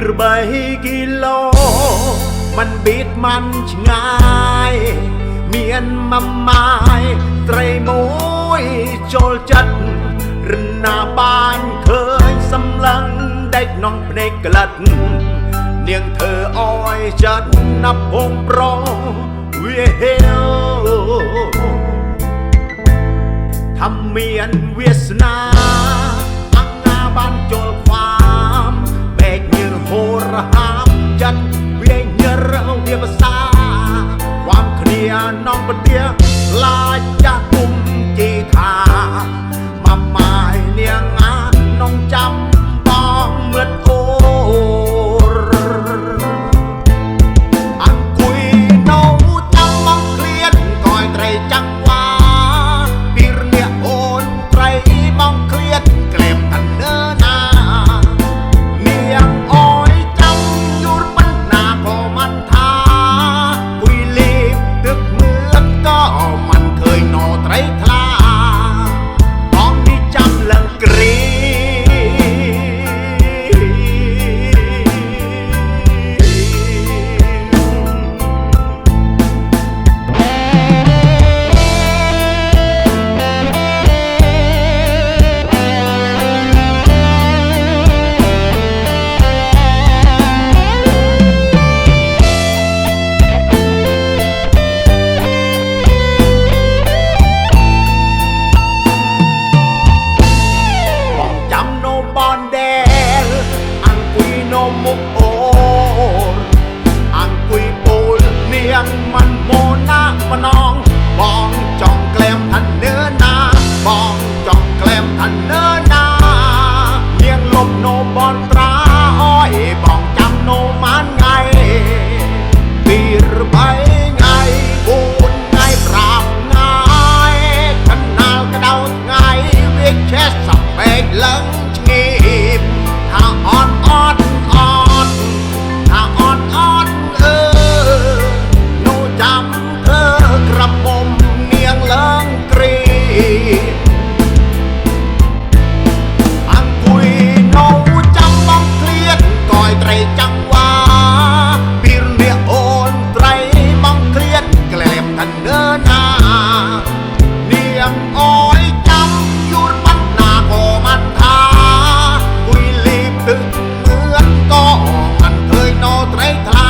13គីឡូมันបៀតมันឆ្ងាយ មានមួយម៉ាយត្រីមួយចូលចិត្តរណាបានឃើញសម្លឹងដេកនំភ្នែកក្លិតនាងធ្វើអោយចិត្តណាប់ហុំប្រវាហេលថាមានវាសនា នានងពទាឡាច ឃើញណត្រីថ្លា នឿណានាងលុបនៅបនត្រាអើយបងចាំនៅម៉ានថ្ងៃពីរបីថ្ងៃបួនថ្ងៃប្រាំថ្ងៃកណ្ដាលក្តៅថ្ងៃវាឆេះសំបែកឡើងឆ្ងៀម ណានាងអយចាំយូរប៉ុណ្ណាក៏មិនថាគួយលីបទឹកមឿនក៏មិនឃើញណត្រីថ្លាបង